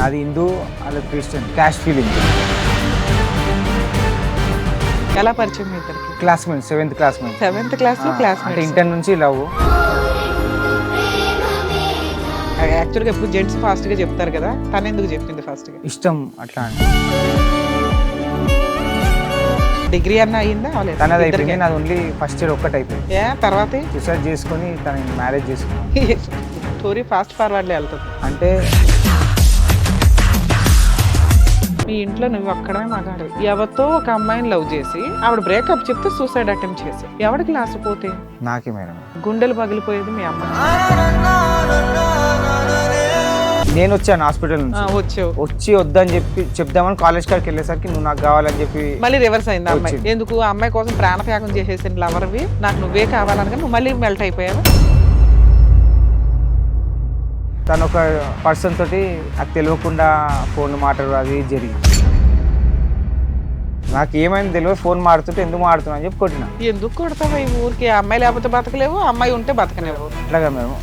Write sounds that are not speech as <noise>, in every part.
నాది హిందూ అది Christian cash feeling ఎలా పరిచయం మీ ఇద్దరికి? క్లాస్మేట్ సెవెంత్ క్లాస్మేట్ సెవెంత్ క్లాస్లో క్లాస్ అంటే ఇంటర్ నుంచి లవ్. యాక్చువల్గా ఎప్పుడు జెంట్స్ ఫాస్ట్గా చెప్తారు కదా తను ఎందుకు చెప్పింది ఫాస్ట్గా ఇష్టం అట్లా అని. డిగ్రీ అన్న అయ్యిందా అవలేదు తనది అయిపోయింది నాది ఓన్లీ ఫస్ట్ ఇయర్ ఒక్కటి అయిపోయింది. ఏ తర్వాత? సూసైడ్ చేసుకొని తనని మ్యారేజ్ చేసుకున్నాను <laughs> స్టోరీ ఫాస్ట్ ఫార్వర్డ్లో వెళ్తుంది. అంటే మీ ఇంట్లో నువ్వు ఒక్కడమే మగాడు ఎవరితో ఒక అమ్మాయిని లవ్ చేసి ఆవిడ బ్రేకప్ చెప్తే సూసైడ్ అటెంప్ట్ చేసి ఎవరికి లాస్ పోతే? నాకే మేడం. గుండెలు పగిలిపోయేది మీ అమ్మ. నేను వచ్చాను హాస్పిటల్ నుంచి. వచ్చావు. వచ్చి వద్దని చెప్పి చెప్దామని కాలేజ్ కాడికి వెళ్ళేసరికి నువ్వు నాకు కావాలని చెప్పి మళ్ళీ రివర్స్ అయింది ఆ అమ్మాయి. ఎందుకు? ఆ అమ్మాయి కోసం ప్రాణత్యాగం చేసేసిన లవర్వి నాకు నువ్వే కావాలనగా నువ్వు మళ్ళీ మెల్ట్ అయిపోయావు? తను ఒక పర్సన్ తోటి నాకు తెలియకుండా ఫోన్ మాట్లాడు అది జరిగింది. నాకు ఏమైంది తెలియదు ఫోన్ మాడుతుంటే ఎందుకు మాడుతున్నా అని చెప్పి కొట్టిన. ఎందుకు కొడతావు ఈ ఊరికి? అమ్మాయి లేకపోతే బతకలేవు అమ్మాయి ఉంటే బతకలేవు. అట్లాగా మేము.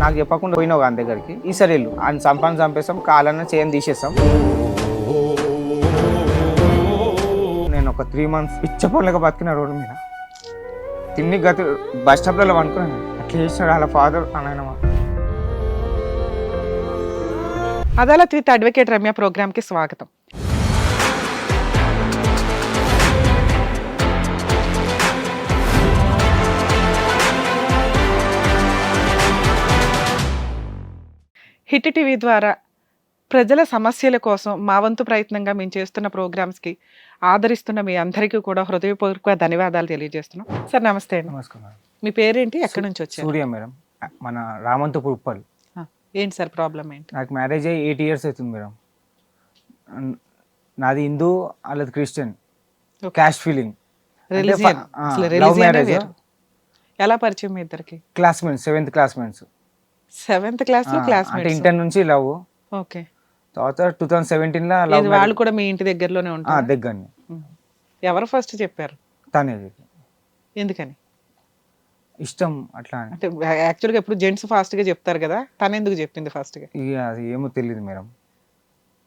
నాకు చెప్పకుండా పోయినావు ఆయన దగ్గరికి ఈసారి వెళ్ళు. ఆయన సంపాదన చంపేస్తాం కాలన్న చేయని తీసేస్తాం. నేను ఒక త్రీ మంత్స్ పిచ్చపోలేక బతికిన రోడ్డు మీద. తిన్ని గతి బస్ స్టాప్లలో అనుకున్నాను అట్లా చేసినాడు వాళ్ళ ఫాదర్ అని అదాలత్ విత్ అడ్వకేట్ రమ్య ప్రోగ్రామ్కి స్వాగతం. హిట్ టీవీ ద్వారా ప్రజల సమస్యల కోసం మా వంతు ప్రయత్నంగా మేము చేస్తున్న ప్రోగ్రామ్స్కి ఆదరిస్తున్న మీ అందరికీ కూడా హృదయపూర్వక ధన్యవాదాలు తెలియజేస్తున్నాం. సార్ నమస్తే నమస్కారం. మీ పేరేంటి? ఎక్కడి నుంచి వచ్చారు? సూర్య మేడం. మన రామంతపూర్ ఉప్పల్. ఏంటి సార్ ప్రాబ్లం ఏంటి? నాకు మ్యారేజ్ అయ్యి ఎయిట్ ఇయర్స్ అవుతుంది మేడం. నాది హిందూ వాళ్ళది క్రిస్టియన్. Cash feeling. వేరు. ఎలా పరిచయం మీ ఇద్దరికి? Classmates seventh classmates. సెవెంత్ క్లాస్లో క్లాస్మేట్స్. ఇంటర్ నుంచి లవ్. ఓకే. తర్వాత టూ థౌసండ్ సెవెంటీన్లో లవ్ వాళ్ళు కూడా మీ ఇంటి దగ్గరలోనే ఉంటారు? దగ్గరని. ఎవరు ఫస్ట్ చెప్పారు? తనే ఎందుకని? ఇష్టం అట్లా అని. అంటే యాక్చువల్గా ఎప్పుడు జెంట్స్ ఫాస్ట్గా చెప్తారు కదా తను ఎందుకు చెప్పింది ఫస్ట్గా ఇక అది ఏమో తెలియదు మేడం.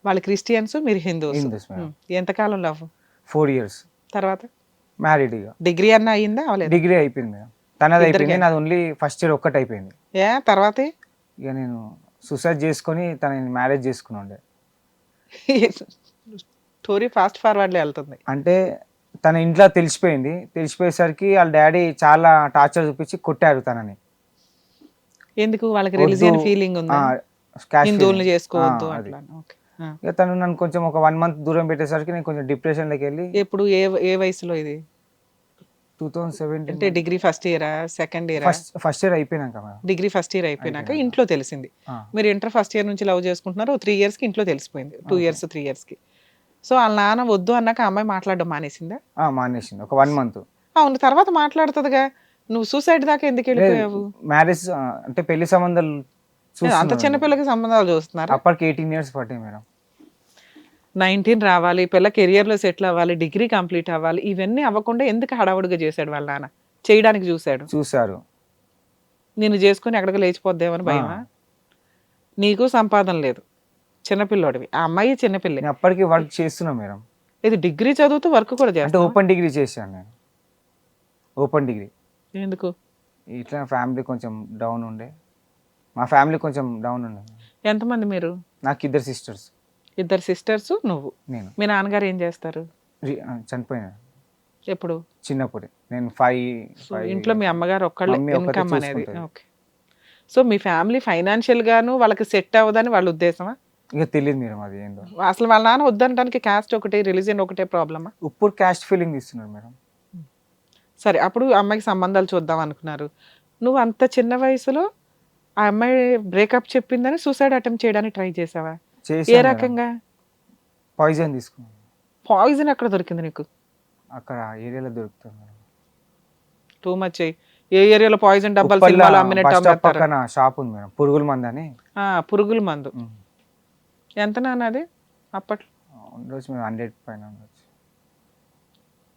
వాళ్ళు క్రిస్టియన్స్ మీరు హిందూస్? హిందూస్ మేడం. ఎంతకాలం లవ్? Four years. తర్వాత? మ్యారీడ్ ఇక డిగ్రీ అన్న అయ్యిందా అవలేదు? డిగ్రీ అయిపోయింది మేడం. తనది అయిపోయింది? నాది ఓన్లీ ఫస్ట్ ఇయర్ ఒక్కటి అయిపోయింది. ఏ తర్వాత? ఇక నేను సూసైడ్ చేసుకొని తనని మ్యారేజ్ చేసుకుని ఉండే. <laughs> స్టోరీ ఫాస్ట్ ఫార్వర్డ్లో వెళ్తుంది. అంటే తన ఇంట్లో తెలిసిపోయింది. తెలిసిపోయేసరికి వాళ్ళ డాడీ చాలా టార్చర్ చూపించి కొట్టారు తనని. ఎందుకు? వాళ్ళకి రిలీజియన్ ఫీలింగ్ ఉంది. చేసుకోవద్దు. అట్లా. ఇక తను నన్ను కొంచెం ఒక వన్ మంత్ దూరం పెట్టేసరికి నేను కొంచెం డిప్రెషన్లోకి వెళ్ళి ఎప్పుడు? ఏ ఏ వయసులో ఇది? టూ థౌసండ్ అంటే సెవెంటీన్ డిగ్రీ ఫస్ట్ ఇయరా సెకండ్ ఇయరా ఫస్ట్ ఇయర్ అయిపోయినాక డిగ్రీ ఫస్ట్ ఇయర్ అయిపోయినాక. ఇంట్లో తెలిసింది. మీరు ఇంటర్ ఫస్ట్ ఇయర్ నుంచి లవ్ చేసుకుంటున్నారు త్రీ ఇయర్స్కి ఇంట్లో తెలిసిపోయింది. టూ. ఇయర్స్ త్రీ ఇయర్స్కి. సో వాళ్ళ నాన్న వద్దు అన్నాక అమ్మాయి మాట్లాడడం మానేసిందా? ఆ, మానేసింది. ఒక వన్ మంత్ అవును తర్వాత మాట్లాడుతుందిగా. నువ్వు సూసైడ్ దాకా ఎందుకు వెళ్ళిపోయావు? మ్యారేజ్ అంటే పెళ్ళి సంబంధాలు అంత చూస్తున్నాను. చిన్న పిల్లకి సంబంధాలు చూస్తున్నారు? అప్పటికి ఎయిటీన్ ఇయర్స్ పట్టాయి మేడం. నైన్టీన్ రావాలి పిల్ల కెరియర్లో సెటిల్ అవ్వాలి డిగ్రీ కంప్లీట్ అవ్వాలి ఇవన్నీ అవ్వకుండా ఎందుకు హడావుడిగా చేశాడు వాళ్ళ నాన్న? చేయడానికి చూశాడు. చూసారు నిన్ను చేసుకుని ఎక్కడికి లేచిపోద్దేమని భయమా. నీకు సంపాదన లేదు. చిన్నపిల్లోడివి ఆ అమ్మాయి చిన్నపిల్లి నేను అప్పటికి వర్క్ చేస్తున్నా మేడం. ఇది డిగ్రీ చదువుతూ వర్క్ కూడా అంటే చేస్తా ఓపెన్ డిగ్రీ చేశాను నేను. ఓపెన్ డిగ్రీ ఎందుకు? ఇట్లా ఫ్యామిలీ కొంచెం డౌన్ ఉండే. మా ఫ్యామిలీ కొంచెం డౌన్ ఉండే. ఎంతమంది మీరు? నాకు ఇద్దరు సిస్టర్స్ ఇద్దరు సిస్టర్స్ నువ్వు. నేను. మీ నాన్నగారు ఏం చేస్తారు? రి- ఆ, చనిపోయినా. ఎప్పుడు? చిన్నప్పుడే. నేను ఫైవ్ సో ఇంట్లో మీ అమ్మగారు ఒక్కళ్ళే మమ్మీ ఒక్కతే ఇన్కమ్ అనేది. చూసుకుంటది. ఓకే సో మీ ఫ్యామిలీ ఫైనాన్షియల్ గాను వాళ్ళకి సెట్ అవ్వదని వాళ్ళ ఉద్దేశమా? ఇక తెలియదు మేడం అది ఏందో. అసలు వాళ్ళ నాన్న వద్దనడానికి క్యాస్ట్ ఒకటే రిలీజియన్ ఒకటే ప్రాబ్లమా ఇప్పుడు క్యాస్ట్ ఫీలింగ్ ఇస్తున్నారు మేడం. సరే అప్పుడు అమ్మాయికి సంబంధాలు చూద్దాం అనుకున్నారు. నువ్వు అంత చిన్న వయసులో ఆ అమ్మాయి బ్రేకప్ చెప్పిందని సూసైడ్ అటెంప్ట్ చేయడానికి ట్రై చేసావా? ఏ రకంగా? పాయిజన్ తీసుకున్నాను. పాయిజన్ అక్కడ దొరికింది నీకు? అక్కడ ఏరియాలో దొరుకుతుంది టూ మచ్ ఏ. ఏరియాలో పాయిజన్ డబ్బాలు సినిమాలో అమ్మినట్టు పక్కన షాప్ ఉంది మేడం. పురుగుల మంది అని. పురుగుల మందు. ఎంత నాన్న అది? అప్పట్లో ఉండొచ్చు మేము హండ్రెడ్ పైన ఉండొచ్చు.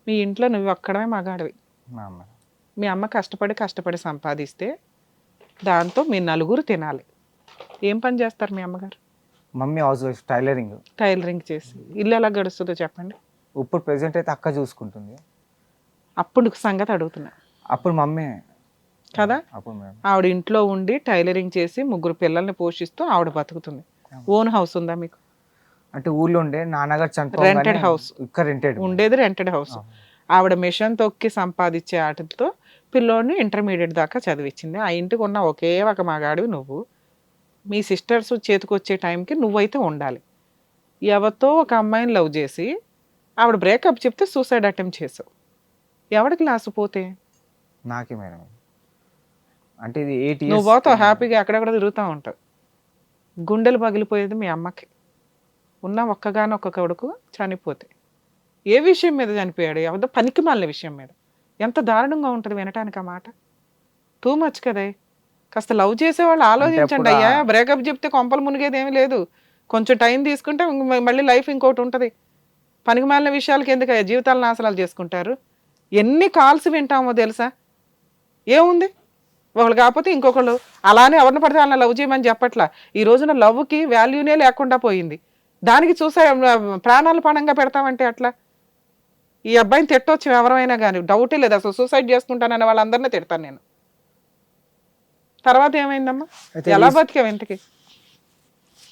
మీ ఇంట్లో నువ్వు ఒక్కడమే మగాడివి. మా అమ్మ. మీ అమ్మ కష్టపడి కష్టపడి సంపాదిస్తే దాంతో మీ నలుగురు తినాలి. ఏం పని చేస్తారు మీ అమ్మగారు? Mummy housewife tailoring. టైలరింగ్ చేసి. ఇల్లు ఎలా గడుస్తుందో చెప్పండి. ఇప్పుడు ప్రెసెంట్ అయితే అక్క చూసుకుంటుంది. అప్పుడు సంగతి అడుగుతున్నా. అప్పుడు మమ్మీ. కదా? అప్పుడు మేడం ఆవిడ ఇంట్లో ఉండి టైలరింగ్ చేసి ముగ్గురు పిల్లల్ని పోషిస్తూ ఆవిడ బతుకుతుంది. ఓన్ హౌస్ ఉందా మీకు? అంటే ఊళ్ళో ఉండే నాన్నగారు చనిపోయి house. ఇక్కడ రెంటెడ్ ఉండేది రెంటెడ్ హౌస్ ఆవిడ మిషన్ తొక్కి సంపాదించే ఆటలతో పిల్లోడిని ఇంటర్మీడియట్ దాకా చదివించింది. ఆ ఇంటికి ఉన్న ఒకే ఒక మగాడివి నువ్వు. మీ సిస్టర్స్ చేతికొచ్చే టైంకి నువ్వైతే ఉండాలి. ఎవరితో ఒక అమ్మాయిని లవ్ చేసి ఆవిడ బ్రేకప్ చెప్తే సూసైడ్ అటెంప్ట్ చేసావు. ఎవడికి లాసు పోతే? నాకే మేడం. అంటే ఇది ఎయిట్ నువ్వు పోతావు హ్యాపీగా ఎక్కడెక్కడ తిరుగుతూ ఉంటావు. గుండెలు పగిలిపోయేది మీ అమ్మకి. ఉన్న ఒక్కగానొక్క కొడుకు చనిపోతే. ఏ విషయం మీద చనిపోయాడు? ఎవరిదో పనికి మాలిన విషయం మీద. ఎంత దారుణంగా ఉంటుంది వినటానికి ఆ మాట. టూ మచ్ కదే. కాస్త లవ్ చేసే వాళ్ళు ఆలోచించండి అయ్యా. బ్రేకప్ చెప్తే కొంపలు మునిగేది ఏమీ లేదు. కొంచెం టైం తీసుకుంటే మళ్ళీ లైఫ్ ఇంకోటి ఉంటుంది. పనికి మాలిన విషయాలకి ఎందుకు జీవితాలు నాశనాలు చేసుకుంటారు. ఎన్ని కాల్స్ వింటామో తెలుసా? ఏముంది? ఒకళ్ళు కాకపోతే ఇంకొకళ్ళు. అలానే ఎవరిని పడితే వాళ్ళని లవ్ చేయమని చెప్పట్లా. ఈ రోజున లవ్కి వాల్యూనే లేకుండా పోయింది. దానికి చూసే ప్రాణాలు పణంగా పెడతామంటే అట్లా? ఈ అబ్బాయిని తిట్టొచ్చు ఎవరైనా కానీ డౌటే లేదు. అసలు సూసైడ్ చేసుకుంటానని వాళ్ళందరినీ తిడతాను నేను. తర్వాత ఏమైందమ్మా? ఎలా బతికావు ఇంతకి?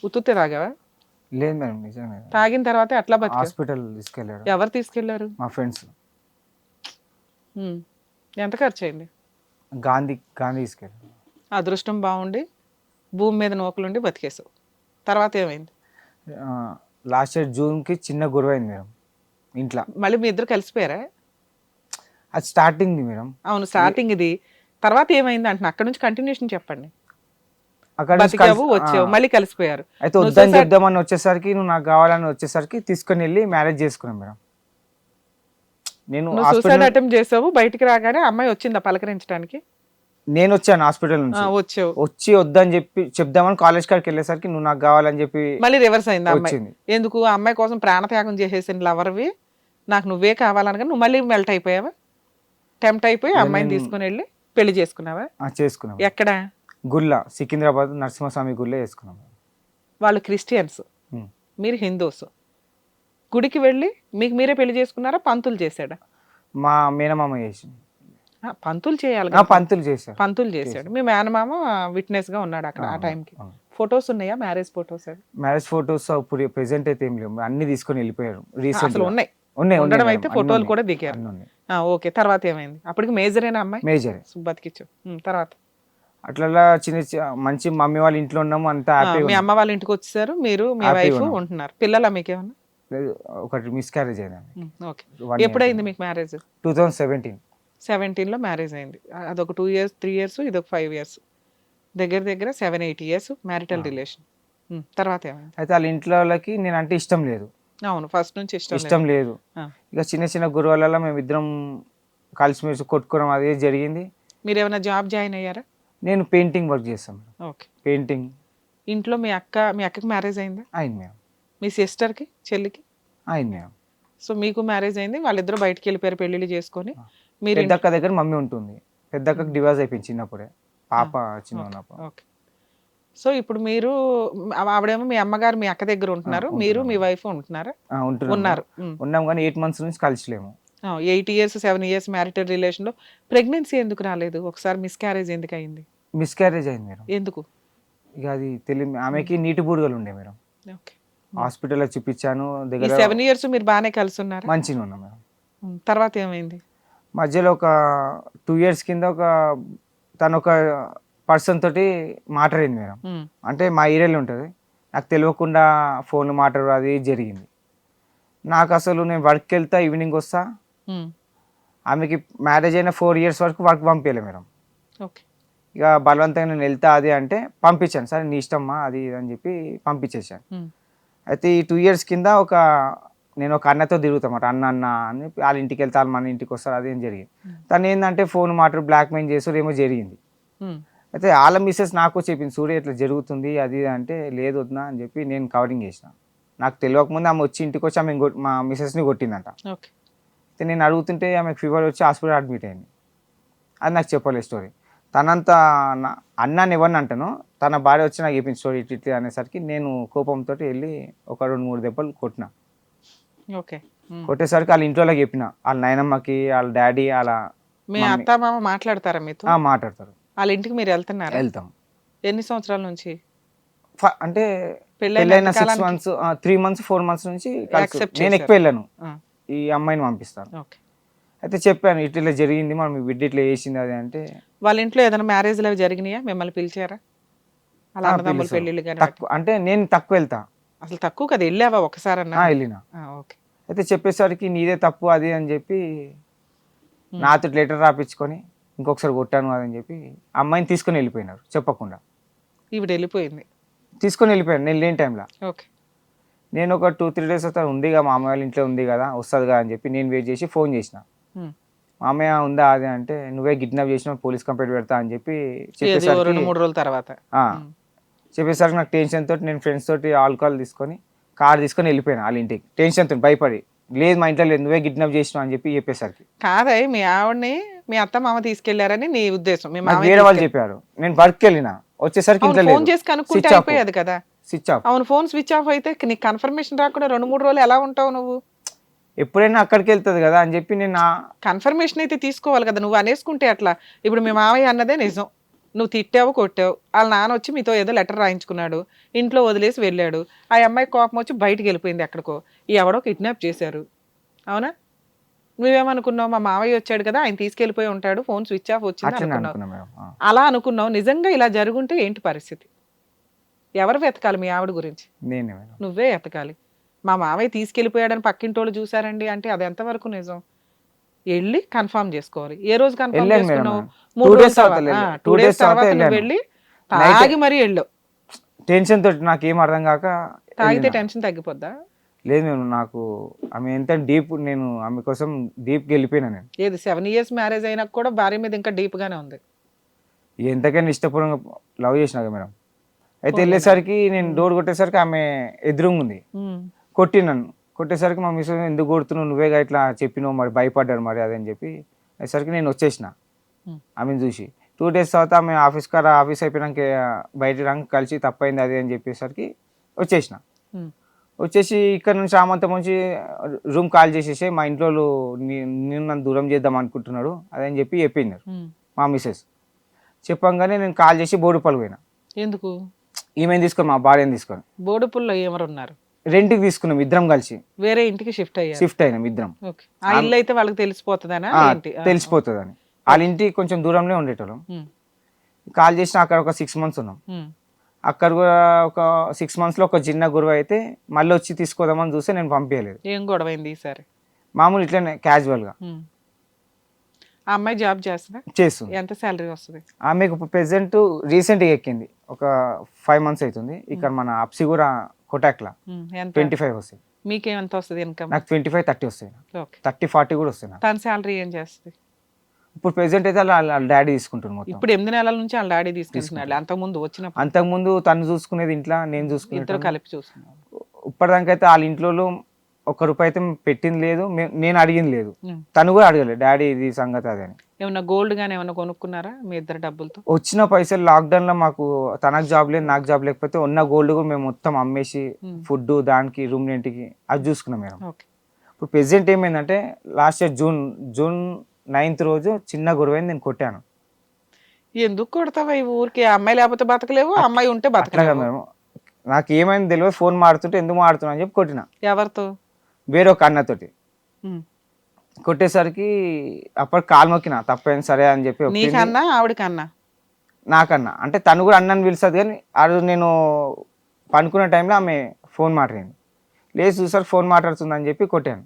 ఉత్తుతే తాగావా? లేదు మేడం నిజమే. తాగిన తర్వాత ఎట్లా బతికావు. హాస్పిటల్ తీసుకెళ్ళాడు. ఎవరు తీసుకెళ్ళారు? మా ఫ్రెండ్స్. ఎంత ఖర్చు అయింది గాంధీ గాంధీ అదృష్టం బాగుండి భూమి మీద నూకలుండి బతికేసావు తర్వాత ఏమైంది? లాస్ట్ ఇయర్ జూన్కి చిన్న గొడవ అయింది మేడం ఇంట్లో. మళ్ళీ మీ ఇద్దరు కలిసిపోయారా? అది స్టార్టింగ్ మేడం. అవును స్టార్టింగ్ ఇది తర్వాత ఏమైంది అంటున్నా? అక్కడ నుంచి కంటిన్యూషన్ చెప్పండి. అక్కడ బతికావు వచ్చావు. మళ్ళీ కలిసిపోయారు. అయితే వద్దని చెప్దామని వచ్చేసరికి నువ్వు నాకు కావాలని వచ్చేసరికి తీసుకొని వెళ్ళి మ్యారేజ్ చేసుకున్నాం మేడం. నేను సూసైడ్ అటెంప్ట్ చేసావు బయటికి రాగానే అమ్మాయి వచ్చిందా పలకరించడానికి నేను వచ్చాను హాస్పిటల్ నుంచి. వచ్చావు. వచ్చి వద్దని చెప్పి చెప్దామని కాలేజ్ కాడికి వెళ్ళేసరికి నువ్వు నాకు కావాలని చెప్పి మళ్ళీ రివర్స్ అయింది అమ్మాయి? ఎందుకు? అమ్మాయి కోసం ప్రాణత్యాగం చేసేసిన లవర్వి నాకు నువ్వే కావాలనగా నువ్వు మళ్ళీ మెల్ట్ అయిపోయావా? టెంప్ట్ అయిపోయి అమ్మాయిని తీసుకుని వెళ్ళి పెళ్ళి చేసుకున్నావా? ఆ, చేసుకున్నాం ఎక్కడ? గుళ్ళ సికింద్రాబాద్ నరసింహస్వామి గుళ్ళ వేసుకున్నాం వాళ్ళు క్రిస్టియన్స్. మీరు హిందూస్. గుడికి వెళ్ళి మీకు మీరే పెళ్ళి చేసుకున్నారా? పంతులు చేశాడా? మా మేనమామ చేసింది. ఆ, పంతులు చేయాలి కదా. పంతులు చేశారు. పంతులు చేశాడు. మీ మేనమామ విట్నెస్గా ఉన్నాడు అక్కడ ఆ టైంకి ఫొటోస్ ఉన్నాయా? మ్యారేజ్ ఫొటోస్ మ్యారేజ్ ఫొటోస్ ఇప్పుడు ప్రెసెంట్ అయితే ఏం లేవు. అన్ని తీసుకొని వెళ్ళిపోయారు. రీసెంట్ అసలు ఉన్నాయి. ఉన్నాయి ఉండడం అయితే ఫోటోలు కూడా. దిగారు. ఆ, ఓకే. తర్వాత ఏమైంది? అప్పటికి మేజరేనా అమ్మాయి? మేజర్ బతికిచ్చు. ఉమ్, తర్వాత? అట్లా చిన్న చి- మంచి మమ్మీ వాళ్ళ ఇంట్లో ఉన్నాము అంతా ఆ, హ్యాపీ మీ అమ్మ వాళ్ళ ఇంటికి వచ్చేసారు. మీరు మీ Happy వైఫ్ ఉన్నాం. ఉంటున్నారు. పిల్లలా మీకేమన్నా? ఒకటి మిస్క్యారేజ్ ఓకే. ఎప్పుడైంది మీకు మ్యారేజ్ టూ థౌజండ్ సెవెంటీన్ సెవెంటీన్లో మ్యారేజ్ అయింది. అదొక టూ ఇయర్స్ త్రీ ఇయర్స్ ఇదొక ఫైవ్ ఇయర్స్ దగ్గర దగ్గర seven eight years marital relation తర్వాత ఏమైంది? అయితే వాళ్ళ ఇంట్లో వాళ్ళకి నేను అంటే ఇష్టం లేదు. అవును ఫస్ట్ నుంచి ఇష్టం ఇష్టం లేదు. ఇక చిన్న చిన్న గురువులలో మేము ఇద్దరం కలిసిమెలిసి కొట్టుకోవడం అదే జరిగింది. మీరు ఏమైనా జాబ్ జాయిన్ అయ్యారా? నేను పెయింటింగ్ వర్క్ చేస్తాను ఓకే. పెయింటింగ్ ఇంట్లో మీ అక్క మీ అక్కకి మ్యారేజ్ అయిందా? అయింది మేడం మీ సిస్టర్కి చెల్లికి? మేడం సో మీకు మ్యారేజ్ అయింది వాళ్ళిద్దరూ బయటికి వెళ్ళిపోయారు పెళ్ళిళ్ళు చేసుకొని. మీరు పెద్దక్క దగ్గర మమ్మీ ఉంటుంది. పెద్దక్కకి డివైస్ అయిపోయింది చిన్నప్పుడే. పాప చిన్న ఉన్నప్పుడు ఓకే. సో ఇప్పుడు మీరు ఆవిడేమో మీ అమ్మగారు మీ అక్క దగ్గర ఉంటున్నారు. మీరు. మీ వైఫ్ ఉంటున్నారా? ఉన్నారు. ఉన్నాం కానీ ఎయిట్ మంత్స్ నుంచి కలిసిలేము. Eight years seven years marital రిలేషన్లో ప్రెగ్నెన్సీ ఎందుకు రాలేదు? ఒకసారి మిస్క్యారేజ్ ఎందుకు అయింది? మిస్క్యారేజ్ అయింది మేడం. ఎందుకు? ఇక అది తెలియదు. ఆమెకి నీటి బూరుగలు ఉండే మేడం. ఓకే. హాస్పిటల్లో చూపించాను. దగ్గర సెవెన్ ఇయర్స్ మీరు బాగానే కలిసి ఉన్నారా మంచిగా ఉన్నాం మేడం. ఉమ్, తర్వాత ఏమైంది? మధ్యలో ఒక టూ ఇయర్స్ కింద ఒక తను ఒక పర్సన్ తోటి మాట్లాడింది మేడం. ఉమ్, అంటే మా ఏరియాలో ఉంటుంది. నాకు తెలియకుండా ఫోన్ మాట్లాడు అది జరిగింది. నాకు అసలు నేను వర్క్కి వెళ్తా ఈవినింగ్ వస్తా. ఆమెకి మ్యారేజ్ అయిన ఫోర్ ఇయర్స్ వరకు వర్క్ పంపించలే మేడం. ఓకే ఇక బలవంతంగా నేను వెళ్తా అది అంటే పంపించాను. సరే నీ ఇష్టమ్మా అది ఇది అని చెప్పి పంపించేశాను. ఉమ్, అయితే ఈ టూ ఇయర్స్ కింద ఒక నేను ఒక అన్నతో తిరుగుతామాట అన్న అన్న అని వాళ్ళ ఇంటికి వెళ్తా మన ఇంటికి వస్తారు అదేం జరిగింది. తను ఏంటంటే ఫోన్ మాట్లాడు బ్లాక్ మెయిల్ చేసారు ఏమో జరిగింది. అయితే వాళ్ళ మిస్సెస్ నాకు చెప్పింది సూర్య ఇట్లా జరుగుతుంది అది అంటే లేదు వద్దా అని చెప్పి నేను కవరింగ్ చేసిన. నాకు తెలియకముందు ఆమె వచ్చి ఇంటికి వచ్చి ఆమె మా మిస్సెస్ని కొట్టిందంట. అయితే నేను అడుగుతుంటే ఆమెకు ఫీవర్ వచ్చి హాస్పిటల్ అడ్మిట్ అయింది. అది నాకు చెప్పలేదు స్టోరీ తనంతా అన్నాన్ని ఎవరిని అంటాను? తన భార్య వచ్చి నాకు చెప్పింది స్టోరీ ఇట్ ఇట్లా అనేసరికి నేను కోపంతో వెళ్ళి ఒక రెండు మూడు దెబ్బలు కొట్టిన. ఓకే. కొట్టేసరికి వాళ్ళ ఇంట్లో చెప్పిన. వాళ్ళ నాయనమ్మకి వాళ్ళ డాడీ వాళ్ళ మీ. అత్త మామ మాట్లాడతారా మీతో? మాట్లాడతారు. వాళ్ళ ఇంటికి మీరు వెళ్తున్నారా? వెళ్తాం. ఎన్ని సంవత్సరాల నుంచి? అంటే పెళ్ళైన six? Months three months four months నుంచి నేను. ఎక్కువ వెళ్ళాను. ఈ అమ్మాయిని పంపిస్తాను. ఓకే. అయితే చెప్పాను ఇట్లా జరిగింది మనం బిడ్డ ఇట్లా చేసింది అది అంటే వాళ్ళ ఇంట్లో ఏదైనా మ్యారేజ్లు అవి జరిగినాయా? మిమ్మల్ని పిలిచారా? వాళ్ళ ఆ, అన్నదమ్ముల పిలుస్తారు. పెళ్ళిళ్ళు కానీ తక్కువ అంటే నేను తక్కువ వెళ్తా. అసలు తక్కువ కదా వెళ్ళావా ఒకసారి వెళ్ళిన. ఓకే. అయితే చెప్పేసరికి నీదే తప్పు అది అని చెప్పి. నాతో లెటర్ రాపించుకొని ఇంకొకసారి కొట్టాను అని చెప్పి అమ్మాయిని తీసుకొని వెళ్ళిపోయినారు చెప్పకుండా. ఈవిడ వెళ్ళిపోయింది. తీసుకొని వెళ్ళిపోయాను నేను లేని టైంలో. ఓకే. నేను ఒక టూ త్రీ డేస్ అవుతా ఉందిగా మా అమ్మాయి వాళ్ళ ఇంట్లో ఉంది కదా వస్తుంది కదా అని చెప్పి నేను వెయిట్ చేసి ఫోన్ చేసిన. మామయ్య ఉందా అది అంటే నువ్వే కిడ్నాప్ చేసిన పోలీస్ కంప్లైంట్ పెడతా అని చెప్పి చెప్పేసరికి మూడు రోజుల తర్వాత. చెప్పేసరికి నాకు టెన్షన్ తోటి నేను ఫ్రెండ్స్ తోటి ఆల్కహాల్ తీసుకొని కార్ తీసుకొని వెళ్ళిపోయాను వాళ్ళ ఇంటికి. టెన్షన్ తోటి భయపడి లేదు మా ఇంట్లో లేదు నువ్వే కిడ్నాప్ చేసినావు అని చెప్పి చెప్పేసరికి. కాదే మీ ఆవిడని మీ అత్త మామ తీసుకెళ్ళారని నీ ఉద్దేశం మీ నాకు వేరే వాళ్ళు చెప్పారు. నేను వర్క్ వెళ్ళిన వచ్చేసరికి ఇంట్లో ఫోన్ లేదు. చేసి కనుక్కుంటే Switch off. అయిపోయేది కదా. స్విచ్ ఆఫ్ అవును ఫోన్ స్విచ్ ఆఫ్ అయితే నీకు కన్ఫర్మేషన్ రాకుండా రెండు మూడు రోజులు ఎలా ఉంటావు నువ్వు? ఎప్పుడైనా అక్కడికి వెళ్తుంది కదా అని చెప్పి నేను ఆ- కన్ఫర్మేషన్ అయితే తీసుకోవాలి కదా నువ్వు అనేసుకుంటే అట్లా. ఇప్పుడు మీ మామయ్య అన్నదే నిజం. నువ్వు తిట్టావు కొట్టావు? వాళ్ళ నాన్న వచ్చి మీతో ఏదో లెటర్ రాయించుకున్నాడు. ఇంట్లో వదిలేసి వెళ్ళాడు. ఆ అమ్మాయి కోపం వచ్చి బయటికి వెళ్ళిపోయింది ఎక్కడికో. ఈ ఎవడో కిడ్నాప్ చేశారు. అవునా? నువ్వేమనుకున్నావు? మా మామయ్య వచ్చాడు కదా ఆయన తీసుకెళ్ళిపోయి ఉంటాడు. ఫోన్ స్విచ్ ఆఫ్ వచ్చింది అనుకున్నావు. అలా అనుకున్నావు. నిజంగా ఇలా జరుగుంటే ఏంటి పరిస్థితి? ఎవరు వెతకాలి మీ ఆవిడ గురించి? నువ్వే ఎతకాలి మా మామయ్య తీసుకెళ్ళిపోయాడని పక్కింటోళ్ళు చూసారండి అంటే అది ఎంతవరకు నిజం? వెళ్ళి కన్ఫర్మ్ చేసుకోవాలి. ఏ రోజు కన్ఫర్మ్ వెళ్ళాను మేడం. చేసుకున్నావు? Two మూడు days రోజుల తర్వాత తర్వాత. వెళ్ళాను. టూ Two డేస్ days తర్వాత తర్వాత నువ్వు వెళ్ళాను. వెళ్ళి Night- తాగి మరీ వెళ్ళావు టెన్షన్ తోటి నాకు ఏం అర్థం కాక తాగితే వెళ్ళిన. టెన్షన్ తగ్గిపోద్దా? లేదు నేను నాకు ఆమె ఎంత డీప్ నేను ఆమె కోసం డీప్కి వెళ్ళిపోయినా నేను. ఏది సెవెన్ ఇయర్స్ మ్యారేజ్ అయినా కూడా భార్య మీద ఇంకా డీప్ గానే ఉంది. ఎంతకైనా ఇష్టపూర్వకంగా లవ్ చేసినా కదా మేడం. అయితే. వెళ్ళేసరికి నేను డోర్ కొట్టేసరికి ఆమె ఎదురుంగా ఉంది ఉమ్. కొట్టినాను కొట్టేసరికి మా మిస్ ఎందుకు కొడుతున్నావు? నువ్వేగా ఇట్లా చెప్పినావు మరి భయపడ్డారు మరి అదని చెప్పి అయ్యేసరికి నేను వచ్చేసిన. ఆమెను చూసి. టూ డేస్ తర్వాత ఆమె ఆఫీస్ కాడ ఆఫీస్ అయిపోయినాక బయట రంగ కలిసి తప్పైంది అది అని చెప్పేసరికి వచ్చేసిన. వచ్చేసి ఇక్కడ నుంచి ఆమంతం నుంచి రూమ్ కాల్ చేసేసి మా ఇంట్లో నేను నన్ను దూరం చేద్దాం అనుకుంటున్నాడు అదని చెప్పి చెప్పినారు. మా మిస్సెస్. చెప్పంగానే నేను కాల్ చేసి బోడుపల్లి పోయినా. ఎందుకు? ఈమెను తీసుకొని మా భార్యను తీసుకొని. బోడుపుల్లో ఎవరు ఉన్నారు రెంట్కి తీసుకున్నాం ఇద్దరం కలిసి. వేరే ఇంటికి షిఫ్ట్ అయ్యారు. షిఫ్ట్ అయినాం ఇద్దరం. ఆ ఇల్లు అయితే వాళ్ళకి తెలిసిపోతుందనా? ఆ, ఏంటి ఆ, తెలిసిపోతుంది అని వాళ్ళ ఇంటి కొంచెం దూరంలో ఉండేటోళ్ళం. కాల్ చేసిన అక్కడ ఒక సిక్స్ మంత్స్ ఉన్నాం. అక్కడ కూడా ఒక సిక్స్ మంత్స్లో ఒక చిన్న గురువు అయితే మళ్ళీ వచ్చి తీసుకోదామని చూస్తే నేను పంపించలేదు. ఏం గొడవైంది ఈసారి? మామూలు ఇట్లనే క్యాజువల్గా. ఆ అమ్మాయి జాబ్ చేస్తుందా? చేస్తుంది. ఎంత శాలరీ వస్తుంది? ఆమెకు ప్రెసెంట్ రీసెంట్గా ఎక్కింది. ఒక ఫైవ్ మంత్స్ అవుతుంది. ఇక్కడ మన అప్సిగూర కొటాక్లా ట్వంటీ ఫైవ్ వస్తాయి. మీకేం ఎంత వస్తుంది ఇన్కమ్? నాకు ట్వంటీ ఫైవ్ థర్టీ వస్తాయి. థర్టీ ఫార్టీ కూడా వస్తాయి నాకు. తన శాలరీ ఏం చేస్తుంది? ఇప్పుడు ప్రెసెంట్ అయితే వాళ్ళ డాడీ తీసుకుంటాను మొత్తం. ఇప్పుడు ఎనిమిది నెలల నుంచి వాళ్ళ డాడీ తీసుకుంటున్నాడు అంత ముందు వచ్చినప్పుడు. అంతకుముందు తను చూసుకునేది ఇంట్లో నేను ఇద్దరు చూసుకునేది కలిపి చూస్తున్నాడు ఇప్పటిదాకా అయితే వాళ్ళ ఇంట్లో ఒక్క రూపాయి అయితే పెట్టింది లేదు. నేను అడిగింది లేదు. తను కూడా అడగలేదు. డాడీ ఇది సంగతి అది అని ఏమన్నా గోల్డ్ గానీ ఏమన్నా కొనుక్కున్నారా మీ ఇద్దరు డబ్బులతో? వచ్చిన పైసలు లాక్డౌన్లో మాకు తనకు జాబ్ లేదు నాకు జాబ్ లేకపోతే ఉన్న గోల్డ్ కూడా మేము మొత్తం అమ్మేసి. ఫుడ్ దానికి రూమ్ రెంట్కి అది చూసుకున్నాం మేడం. ఇప్పుడు ప్రెసెంట్ ఏమైందంటే last year June June ninth రోజు చిన్న గురువైంది నేను కొట్టాను. ఎందుకు కొడతావా ఈ ఊరికి? అమ్మాయి లేకపోతే బతకలేవు అమ్మాయి ఉంటే బతకలేవు. మేము నాకు ఏమైంది తెలియదు ఫోన్ మాడుతుంటే ఎందుకు మాడుతున్నా అని చెప్పి కొట్టిన. ఎవరితో? వేరే ఒక అన్నతోటి. ఉమ్. కొట్టేసరికి అప్పటి కాలు మొక్కిన తప్పైంది సరే అని చెప్పి ఒప్పింది. నీకన్నా ఆవిడకన్నా? నాకన్నా. అంటే తను కూడా అన్నని పిలుస్తుంది కానీ ఆ రోజు నేను పనుకున్న టైంలో ఆమె ఫోన్ మాట్లాడింది. లేదు చూసారు ఫోన్ మాట్లాడుతుంది అని చెప్పి కొట్టాను.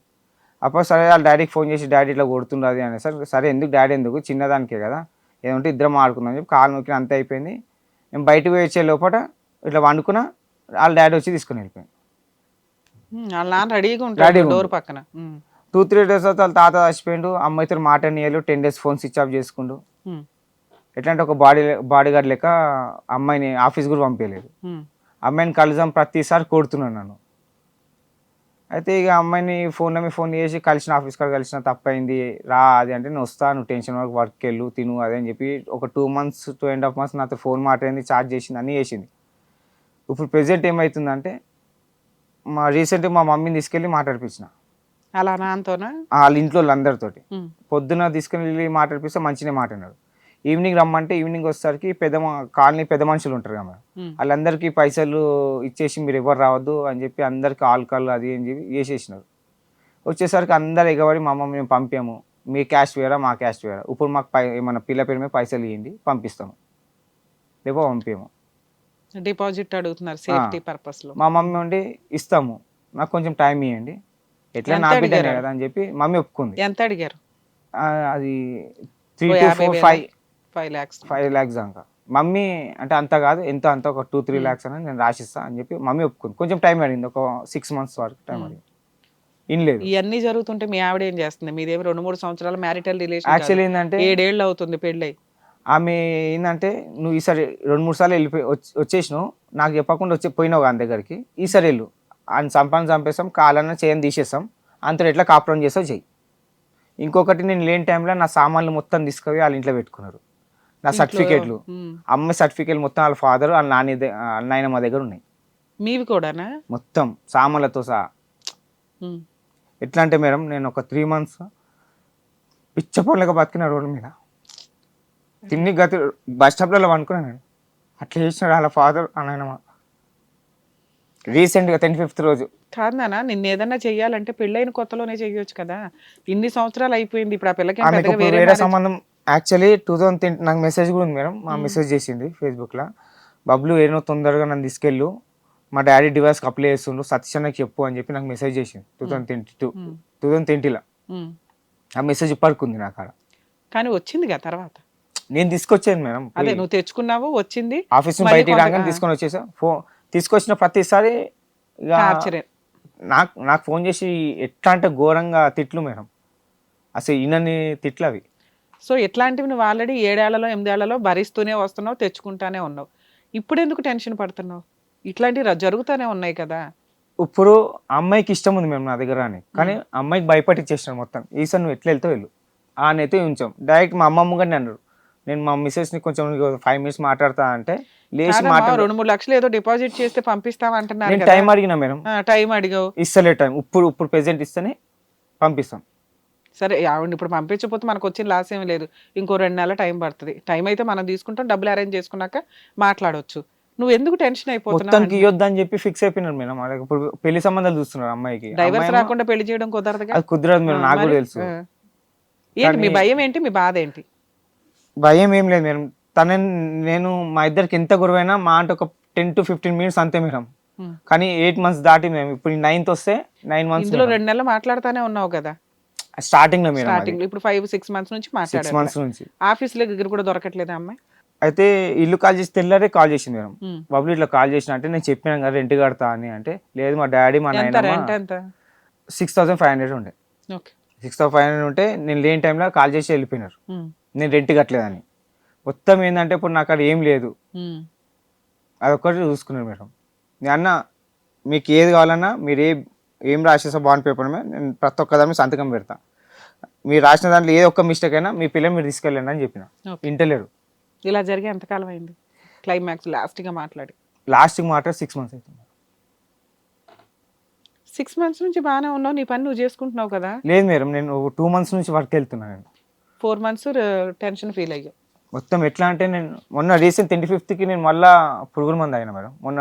అప్పుడు సరే వాళ్ళ డాడీకి ఫోన్ చేసి డాడీ ఇట్లా కొడుతుండదు అని సార్ సరే ఎందుకు డాడీ ఎందుకు? చిన్నదానికే కదా. ఏమంటే ఇద్దరం ఆడుకుందాం అని చెప్పి కాలు నొక్కిన అంత అయిపోయింది. నేను బయటకు పోయి వచ్చే లోపల ఇట్లా వండుకున్నా వాళ్ళ డాడీ వచ్చి తీసుకుని వెళ్ళిపోయింది. ఉమ్, వాళ్ళ నాన్న రెడీగా Ready ఉంటాడు డోర్. పక్కన. ఉమ్. టూ త్రీ డేస్ తర్వాత వాళ్ళ తాత చచ్చిపోయిండు. అమ్మాయితో మాట్లాడిన ten days phone switch off చేసుకుండు. ఎట్లా అంటే ఒక బాడీ బాడీ గార్డ్ లెక్క అమ్మాయిని ఆఫీస్ కూడా పంపించలేదు. అమ్మాయిని కలుసాం ప్రతిసారి కొడుతున్నాను నన్ను. అయితే ఇక అమ్మాయిని ఫోన్ మీద ఫోన్ చేసి కలిసిన ఆఫీస్ కాడ కలిసిన తప్పైంది. రా అది అంటే నేను వస్తా నువ్వు టెన్షన్ వరకు వర్క్ వెళ్ళు తిను అదే అని చెప్పి ఒక two months two and half months నాతో ఫోన్ మాట్లాడింది చార్జ్ చేసింది అన్నీ చేసింది. ఇప్పుడు ప్రెసెంట్ ఏమవుతుందంటే మా రీసెంట్గా మా మమ్మీని తీసుకెళ్ళి మాట్లాడిపించిన. అలా నాన్నతోనా వాళ్ళ ఇంట్లో అందరితోటి. పొద్దున తీసుకుని వెళ్ళి మాట్లాడిపిస్తే మంచిగా మాట్లాడినారు ఈవినింగ్ రమ్మంటే ఈవినింగ్ వచ్చేసరికి పెద్ద కాలనీ పెద్ద మనుషులు ఉంటారు కదా. వాళ్ళందరికీ పైసలు ఇచ్చేసి మీరు ఎవరు రావద్దు అని చెప్పి అందరికి ఆల్కల్ అది అని చెప్పి చేసేసినారు. వచ్చేసరికి అందరు ఎగబడి మా అమ్మ మేము పంపాము. మీ క్యాష్ వేరా మా క్యాష్ వేరా. ఇప్పుడు మాకు పై ఏమన్నా పిల్ల పేరు మీద పైసలు ఇవ్వండి పంపిస్తాము. లేకపోతే పంపాము. డిపాజిట్ అడుగుతున్నారు సేఫ్టీ పర్పస్లో మా మమ్మీ ఉండి ఇస్తాము. నాకు కొంచెం టైం ఇవ్వండి ఎట్లా నా బిడ్డనే? కదా అని చెప్పి మమ్మీ ఒప్పుకుంది. ఎంత అడిగారు? అది three to four? Five five lakhs five lakhs దాకా. మమ్మీ అంటే అంత కాదు ఎంత అంత ఒక టూ త్రీ. ల్యాక్స్ అని నేను రాసిస్తా అని చెప్పి మమ్మీ ఒప్పుకుంది. కొంచెం టైం అడిగింది ఒక సిక్స్ మంత్స్ వరకు టైం. అడిగింది ఇన్ లేదు. ఇవన్నీ జరుగుతుంటే మీ ఆవిడ ఏం చేస్తుంది? మీదేమి రెండు మూడు సంవత్సరాల మ్యారిటల్ రిలేషన్ యాక్చువల్లీ ఏంటంటే ఏడేళ్ళు అవుతుంది పెళ్ళై. ఆమె ఏంటంటే నువ్వు ఈసారి రెండు మూడు సార్లు వెళ్ళిపోయి వచ్చి- వచ్చేసినావు. నాకు చెప్పకుండా వచ్చి పోయినావు ఆయన దగ్గరికి. ఈసారి వెళ్ళు. ఆయన సంపాదన చంపేస్తాం కాలన్న చేయని తీసేస్తాం. అంతలో ఎట్లా కాపురం చేస్తావు చెయ్యి. ఇంకొకటి నేను లేని టైంలో నా సామాన్లు మొత్తం తీసుకుపోయి వాళ్ళ ఇంట్లో పెట్టుకున్నారు. నా సర్టిఫికేట్లు. ఉమ్. అమ్మాయి సర్టిఫికేట్ మొత్తం వాళ్ళ ఫాదర్ వాళ్ళ నాని నాయనమ్మ దగ్గర ఉన్నాయి. మీవి కూడానా? మొత్తం సామాన్లతో సహా. ఎట్లా అంటే మేడం నేను ఒక త్రీ మంత్స్ పిచ్చపొండగా బతికిన రోడ్డు మీద. తిన్ని గతి బస్ స్టాప్లలో అనుకున్నాను నేను. అట్లా చేసినాడు వాళ్ళ ఫాదర్ నాయనమ్మ రీసెంట్గా టెన్ ఫిఫ్త్ రోజు. కాదు నాన్న నిన్న ఏదన్నా చెయ్యాలంటే పెళ్ళైన కొత్తలోనే చెయ్యొచ్చు కదా. ఇన్ని సంవత్సరాలు అయిపోయింది ఇప్పుడు ఆ పిల్లకి ఆమెకు పెద్దగా వేరే వేరే marriage- సంబంధం. యాక్చువల్లీ టూ థౌసండ్ నాకు మెసేజ్ కూడా ఉంది మేడం మా. మెసేజ్ చేసింది ఫేస్బుక్లో. బబ్లు ఏనో తొందరగా నన్ను తీసుకెళ్ళు. మా డాడీ డివైస్కి అప్లై చేస్తుండ్రు సతీష్ అన్నకి చెప్పు అని చెప్పి నాకు మెసేజ్ చేసింది టూ థౌసండ్ ట్వంటీ టూ. ఉమ్. టూ థౌసండ్ ట్వంటీలో ఉమ్. ఆ మెసేజ్ ఇప్పటికుంది నాకు ఆడ కానీ వచ్చిందిగా తర్వాత? నేను తీసుకొచ్చాను మేడం. అదే నువ్వు తెచ్చుకున్నావు వచ్చింది. ఆఫీస్ నుంచి మళ్ళీ బయటికి కొంత- రాగానే. తీసుకొని వచ్చేసా. ఫోన్ తీసుకొచ్చిన ప్రతిసారి ఇక నాకు నాకు ఫోన్ చేసి ఎట్లా అంటే ఘోరంగా తిట్లు మేడం. అసలు ఈయనని తిట్లు అవి. సో ఇట్లాంటివి నువ్వు ఆల్రెడీ ఏడేళ్ళలో ఎనిమిదేళ్ళలో భరిస్తూనే వస్తున్నావు తెచ్చుకుంటానే ఉన్నావు. ఇప్పుడు ఎందుకు టెన్షన్ పడుతున్నావు? ఇట్లాంటివి జరుగుతూనే ఉన్నాయి కదా. ఇప్పుడు ఆ అమ్మాయికి ఇష్టం ఉంది మేము నా దగ్గర అని. కానీ అమ్మాయికి భయపట్టించేసినాను మొత్తం. ఈసారి నువ్వు ఎట్లా వెళ్తావు వెళ్ళు. ఆనైతే ఉంచాం. డైరెక్ట్ మా అమ్మమ్మ గారిని అన్నారు. నేను మా మిస్సెస్ని కొంచెం ఫైవ్ మినిట్స్ మాట్లాడతా అంటే లేచి మాట్లాడు. రెండు మూడు లక్షలు ఏదో డిపాజిట్ చేస్తే పంపిస్తావా అంటున్నారు నేను టైం అడిగినా మేడం. టైం అడిగావు. ఇస్తలే టైం ఇప్పుడు ఇప్పుడు ప్రెసెంట్ ఇస్తేనే పంపిస్తాం. సరే ఆవిడ ఇప్పుడు పంపించకపోతే మనకు వచ్చిన లాస్ ఏమీ లేదు. ఇంకో రెండు నెలల టైం పడుతుంది. టైం అయితే మనం తీసుకుంటాం డబ్బులు అరేంజ్ చేసుకున్నాక మాట్లాడొచ్చు. నువ్వు ఎందుకు టెన్షన్ అయిపోతున్నావు ఇవ్వద్దు అని చెప్పి ఫిక్స్ అయిపోయినారు మేడం. వాళ్ళకి ఇప్పుడు పెళ్ళి సంబంధాలు చూస్తున్నారు అమ్మాయికి. డైవర్స్ రాకుండా పెళ్ళి చేయడం కుదరదుగా? అది కుదరదు మేడం నాకు? తెలుసు. ఏంటి మీ భయం ఏంటి మీ బాధ ఏంటి? భయం ఏం లేదు మేడం. తన నేను మా ఇద్దరికి ఎంత గురువైనా మా అంటే ఒక టెన్ టు ఫిఫ్టీన్ మినిట్స్ అంతే మేడం. కానీ ఎయిట్ మంత్స్ దాటి మేము ఇప్పుడు నైన్త్ వస్తే నైన్ మంత్స్ ఇందులో రెండు నెలలు మాట్లాడుతానే ఉన్నావు కదా? స్టార్టింగ్లో మేడం స్టార్టింగ్లో. ఇప్పుడు ఫైవ్ సిక్స్ మంత్స్ నుంచి సిక్స్ మంత్స్ నుంచి. ఆఫీస్లో దగ్గర కూడా దొరకట్లేదా అమ్మాయి? అయితే ఇల్లు కాల్ చేసి తెల్లారే కాల్ చేసింది మేడం. బబుల్ ఇట్లా కాల్ చేసిన అంటే నేను చెప్పినాను కదా రెంట్ కడతా అని అంటే లేదు మా డాడీ మా ఎంత సిక్స్ థౌసండ్ ఫైవ్ హండ్రెడ్ ఉండే. సిక్స్ థౌసండ్ ఫైవ్ హండ్రెడ్ ఉంటే నేను లేని టైంలో కాల్ చేసి వెళ్ళిపోయినారు. నేను రెంట్ కట్టలేదని. మొత్తం ఏంటంటే ఇప్పుడు నాకు అక్కడ ఏం లేదు. ఉమ్. అదొక్కటి చూసుకున్నారు మేడం. నేను అన్న మీకు ఏది కావాలన్నా మీరు ఏ ఏం రాసేసా బాండ్ పేపర్ మీద నేను ప్రతి ఒక్క దాని సంతకం పెడతా. మీరు రాసిన దాంట్లో ఏ ఒక్క మిస్టేక్ అయినా మీ పిల్లలు మీరు తీసుకెళ్ళండి అని చెప్పిన. వింటలేరు ఇలా జరిగి ఎంతకాలం అయింది? క్లైమాక్స్ లాస్ట్గా మాట్లాడి. లాస్ట్కి మాట సిక్స్ మంత్స్ అవుతుంది సిక్స్ మంత్స్ నుంచి బాగానే ఉన్నావు. నీ పని నువ్వు చేసుకుంటున్నావు కదా? లేదు మేడం నేను టూ మంత్స్ నుంచి వర్క్ వెళ్తున్నాను నేను. ఫోర్ మంత్స్ టెన్షన్ ఫీల్ అయ్యావు మొత్తం ఎట్లా అంటే నేను మొన్న రీసెంట్ ట్వంటీ ఫిఫ్త్కి నేను మళ్ళా పురుగుల మంది అయినా మేడం. మొన్న